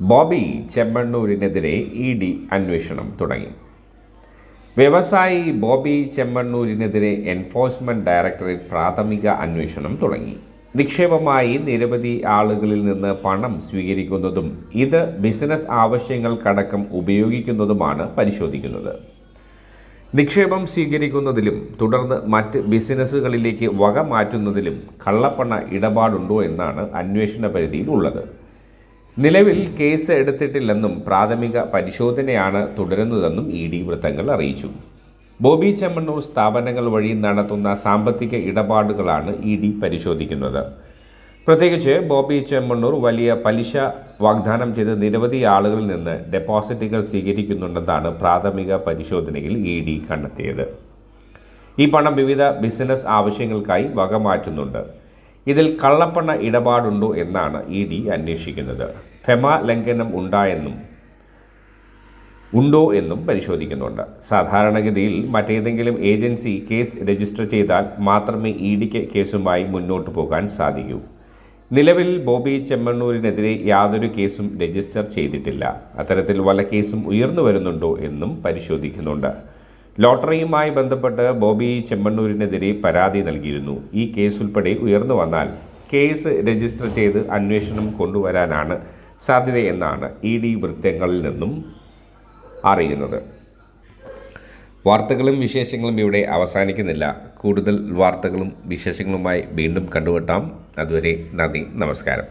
Bobby ചെമ്മണ്ണൂരിനെതിരെ E D അന്വേഷണം തുടങ്ങി. വ്യവസായി ബോബി ചെമ്മണ്ണൂരിനെതിരെ എൻഫോഴ്സ്മെന്റ് ഡയറക്ടറേറ്റ് പ്രാഥമിക അന്വേഷണം തുടങ്ങി. നിക്ഷേപമായി നിരവധി ആളുകളിൽ നിന്ന് പണം സ്വീകരിക്കുന്നതും ഇത് ബിസിനസ് ആവശ്യങ്ങൾക്കടക്കം ഉപയോഗിക്കുന്നതുമാണ് പരിശോധിക്കുന്നത്. നിക്ഷേപം സ്വീകരിക്കുന്നതിലും തുടർന്ന് മറ്റ് ബിസിനസ്സുകളിലേക്ക് വക മാറ്റുന്നതിലും കള്ളപ്പണ ഇടപാടുണ്ടോ എന്നാണ് അന്വേഷണ പരിധിയിൽ ഉള്ളത് നിലവിൽ കേസ് എടുത്തിട്ടില്ലെന്നും പ്രാഥമിക പരിശോധനയാണ് തുടരുന്നതെന്നും ഇ ഡി വൃത്തങ്ങൾ അറിയിച്ചു. ബോബി ചെമ്മണ്ണൂർ സ്ഥാപനങ്ങൾ വഴി നടത്തുന്ന സാമ്പത്തിക ഇടപാടുകളാണ് ഇ ഡി പരിശോധിക്കുന്നത്. പ്രത്യേകിച്ച് ബോബി ചെമ്മണ്ണൂർ വലിയ പലിശ വാഗ്ദാനം ചെയ്ത് നിരവധി ആളുകളിൽ നിന്ന് ഡെപ്പോസിറ്റുകൾ സ്വീകരിക്കുന്നുണ്ടെന്നാണ് പ്രാഥമിക പരിശോധനയിൽ ഇ ഡി കണ്ടെത്തിയത്. ഈ പണം വിവിധ ബിസിനസ് ആവശ്യങ്ങൾക്കായി വകമാറ്റുന്നുണ്ട്. ഇതിൽ കള്ളപ്പണ ഇടപാടുണ്ടോ എന്നാണ് ഇ ഡി അന്വേഷിക്കുന്നത്. ഫെമ ലംഘനം ഉണ്ടായെന്നും ഉണ്ടോ എന്നും പരിശോധിക്കുന്നുണ്ട്. സാധാരണഗതിയിൽ മറ്റേതെങ്കിലും ഏജൻസി കേസ് രജിസ്റ്റർ ചെയ്താൽ മാത്രമേ ഇ ഡിക്ക് കേസുമായി മുന്നോട്ട് പോകാൻ സാധിക്കൂ. നിലവിൽ ബോബി ചെമ്മണ്ണൂരിനെതിരെ യാതൊരു കേസും രജിസ്റ്റർ ചെയ്തിട്ടില്ല. അത്തരത്തിൽ വല്ല കേസും ഉയർന്നു വരുന്നുണ്ടോ എന്നും പരിശോധിക്കുന്നുണ്ട്. ലോട്ടറിയുമായി ബന്ധപ്പെട്ട് ബോബി ചെമ്മണ്ണൂരിനെതിരെ പരാതി നൽകിയിരുന്നു. ഈ കേസ് ഉൾപ്പെടെ ഉയർന്നു വന്നാൽ കേസ് രജിസ്റ്റർ ചെയ്ത് അന്വേഷണം കൊണ്ടുവരാനാണ് സാധ്യതയെന്നാണ് ഇ ഡി വൃത്തങ്ങളിൽ നിന്നും അറിയുന്നത്. വാർത്തകളും വിശേഷങ്ങളും ഇവിടെ അവസാനിക്കുന്നില്ല. കൂടുതൽ വാർത്തകളും വിശേഷങ്ങളുമായി വീണ്ടും കണ്ടുമുട്ടാം അതുവരെ നന്ദി നമസ്കാരം.